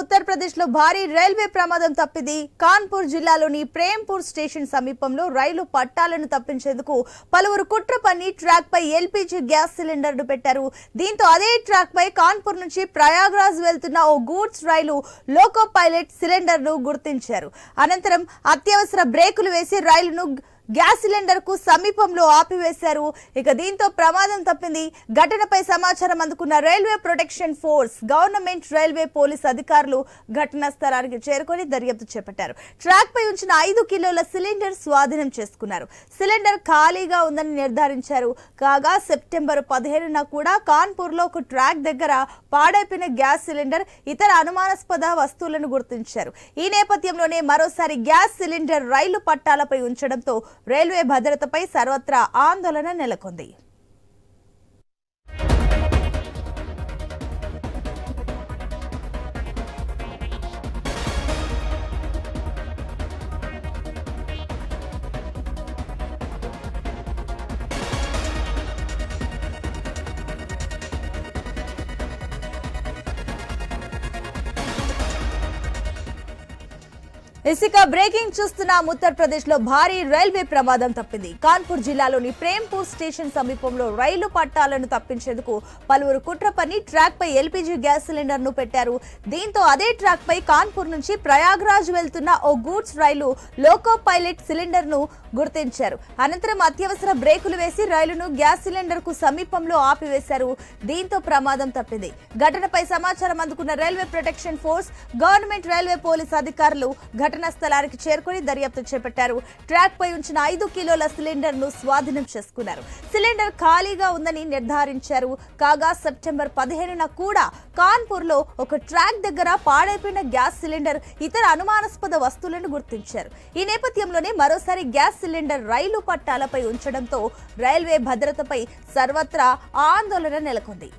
ఉత్తరప్రదేశ్లో భారీ రైల్వే ప్రమాదం తప్పింది. కాన్పూర్ జిల్లాలోని ప్రేమ్పూర్ స్టేషన్ సమీపంలో రైలు పట్టాలను తప్పించేందుకు పలువురు కుట్ర పని ట్రాక్ పై ఎల్పీజీ గ్యాస్ సిలిండర్ను పెట్టారు. దీంతో అదే ట్రాక్ పై కాన్పూర్ నుంచి ప్రయాగ్రాజ్ వెళ్తున్న ఓ గూడ్స్ రైలు లోకో పైలట్ సిలిండర్ను గుర్తించారు. అనంతరం అత్యవసర బ్రేకులు వేసి రైలును గ్యాస్ సిలిండర్కు సమీపంలో ఆపివేశారు. ఇక దీంతో ప్రమాదం తప్పింది. ఘటనపై సమాచారం అందుకున్న railway protection force government railway police అధికారులు ఘటనా స్థలానికి చేరుకొని దర్యాప్తు చేపట్టారు. ట్రాక్ పై ఉంచిన ఐదు కిలోల సిలిండర్ స్వాధీనం చేసుకున్నారు. సిలిండర్ ఖాళీగా ఉందని నిర్ధారించారు. కాగా సెప్టెంబర్ పదిహేనున కూడా కాన్పూర్లో ఒక ట్రాక్ దగ్గర పాడైపోయిన గ్యాస్ సిలిండర్ ఇతర అనుమానాస్పద వస్తువులను గుర్తించారు. ఈ నేపథ్యంలోనే మరోసారి గ్యాస్ సిలిండర్ రైలు పట్టాలపై ఉంచడంతో రైల్వే భద్రతపై సర్వత్రా ఆందోళన నెలకొంది. ఇసుక బ్రేకింగ్ చూస్తున్నాం. ఉత్తరప్రదేశ్లో భారీ రైల్వే ప్రమాదం తప్పింది. కాన్పూర్ జిల్లాలోని ప్రేమ్పూర్ స్టేషన్ సమీపంలో రైలు పట్టాలను తప్పించేందుకు పలువురు కుట్ర పని ట్రాక్ పై ఎల్పీజీ గ్యాస్ సిలిండర్ను పెట్టారు. దీంతో అదే ట్రాక్ పై కాన్పూర్ నుంచి ప్రయాగ్రాజ్ వెళ్తున్న ఓ గూడ్స్ రైలు లోకో పైలట్ సిలిండర్ను గుర్తించారు. అనంతరం అత్యవసర బ్రేకులు వేసి రైలును గ్యాస్ సిలిండర్కు సమీపంలో ఆపివేశారు. దీంతో ప్రమాదం తప్పింది. ఘటనపై సమాచారం అందుకున్న railway protection force government railway police అధికారులు ఘటనా స్థలానికి చేరుకుని దర్యాప్తు చేపట్టారు. ట్రాక్ పై ఉంచిన ఐదు కిలోల సిలిండర్ను స్వాధీనం చేసుకున్నారు. సిలిండర్ ఖాళీగా ఉందని నిర్ధారించారు. కాగా సెప్టెంబర్ పదిహేనున కూడా కాన్పూర్లో ఒక ట్రాక్ దగ్గర పాడైపోయిన గ్యాస్ సిలిండర్ ఇతర అనుమానాస్పద వస్తువులను గుర్తించారు. ఈ నేపథ్యంలోనే మరోసారి గ్యాస్ సిలిండర్ రైలు పట్టాలపై ఉంచడంతో రైల్వే భద్రతపై సర్వత్రా ఆందోళన నెలకొంది.